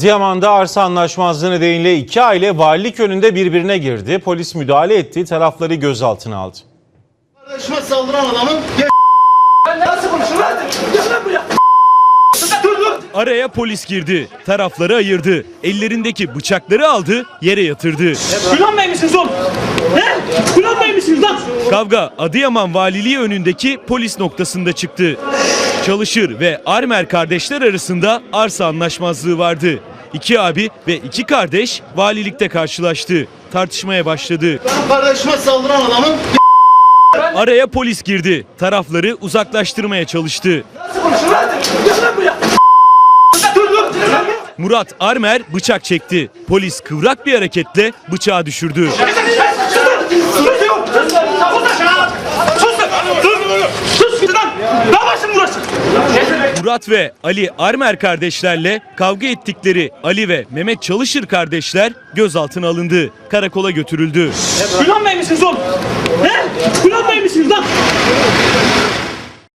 Adıyaman'da arsa anlaşmazlığı nedeniyle iki aile valilik önünde birbirine girdi. Polis müdahale etti, tarafları gözaltına aldı. Kardeşime saldıran adamın Nasıl? Gel buraya. Dur dur. Araya polis girdi. Tarafları ayırdı. Ellerindeki bıçakları aldı, yere yatırdı. Bey misiniz oğlum? He? Bey misiniz lan? Kavga Adıyaman Valiliği önündeki polis noktasında çıktı. Çalışır ve Armer kardeşler arasında arsa anlaşmazlığı vardı. İki abi ve iki kardeş valilikte karşılaştı. Tartışmaya başladı. kardeşime saldıran adamın Araya polis girdi. Tarafları uzaklaştırmaya çalıştı. Murat Armer bıçak çekti. Polis kıvrak bir hareketle bıçağı düşürdü. Başım burası. Murat ve Ali Armer kardeşlerle kavga ettikleri Ali ve Mehmet Çalışır kardeşler gözaltına alındı. Karakola götürüldü. Gülen Bey misiniz oğlum? He? Gülen